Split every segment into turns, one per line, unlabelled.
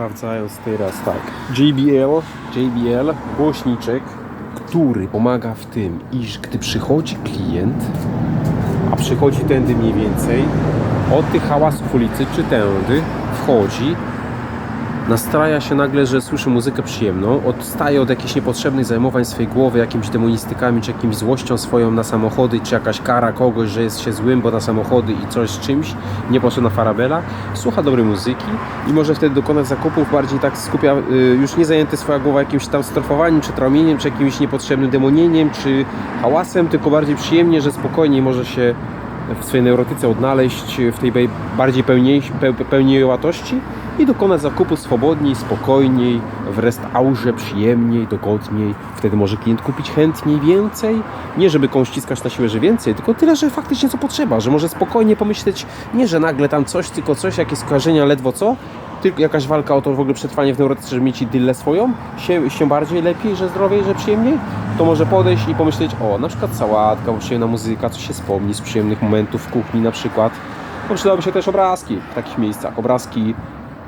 sprawdzając teraz tak. JBL, JBL, głośniczek, który pomaga w tym, iż gdy przychodzi klient, a przychodzi tędy mniej więcej, od tych hałasów ulicy czy tędy wchodzi, nastraja się nagle, że słyszy muzykę przyjemną, odstaje od jakichś niepotrzebnych zajmowań swojej głowy jakimiś demonistykami, czy jakimś złością swoją na samochody, czy jakaś kara kogoś, że jest się złym, bo na samochody i coś z czymś, nie poszedł na farabela, słucha dobrej muzyki i może wtedy dokonać zakupów, bardziej tak skupia, y, już nie zajęty swoja głowa jakimś tam strofowaniem, czy traumieniem, czy jakimś niepotrzebnym demonieniem, czy hałasem, tylko bardziej przyjemnie, że spokojniej może się w swojej neurotyce odnaleźć w tej bardziej pełniej, peł, pełniejowatości i dokonać zakupu swobodniej, spokojniej, w rest aurze przyjemniej, dogodniej. Wtedy może klient kupić chętniej więcej. Nie żeby komuś ściskać na siłę, że więcej, tylko tyle, że faktycznie co potrzeba, że może spokojnie pomyśleć, nie że nagle tam coś, tylko coś, jakieś skojarzenia, ledwo co, tylko jakaś walka o to w ogóle przetrwanie w neurotyce, żeby mieć dylę swoją, się, się bardziej lepiej, że zdrowiej, że przyjemniej, to może podejść i pomyśleć, o, na przykład sałatka, przyjemna muzyka, coś się wspomni z przyjemnych momentów w kuchni na przykład. No, przydałyby się też obrazki w takich miejscach, obrazki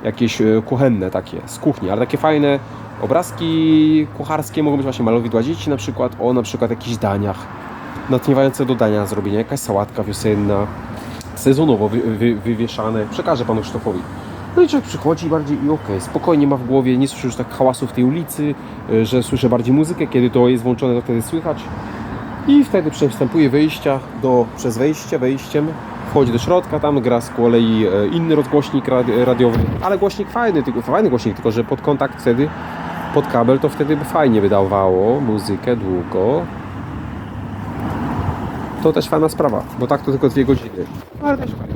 jakieś e, kuchenne takie, z kuchni, ale takie fajne obrazki kucharskie mogą być właśnie malowidła dzieci na przykład, o na przykład jakichś daniach, natchniewające do dania zrobienia, jakaś sałatka wiosenna, sezonowo wy, wy, wywieszane, przekażę panu Krzysztofowi. No i człowiek przychodzi bardziej i okej, spokojnie ma w głowie, nie słyszy już tak hałasu w tej ulicy, y, że słyszę bardziej muzykę, kiedy to jest włączone, to wtedy słychać. I wtedy przystępuje wyjścia do, przez wejście, wejściem, wchodzi do środka, tam gra z kolei e, inny rozgłośnik radi- radiowy, ale głośnik fajny, tylko, fajny głośnik, tylko że pod kontakt wtedy, pod kabel, to wtedy by fajnie wydawało muzykę długo. To też fajna sprawa, bo tak to tylko dwie godziny. Ale też fajnie.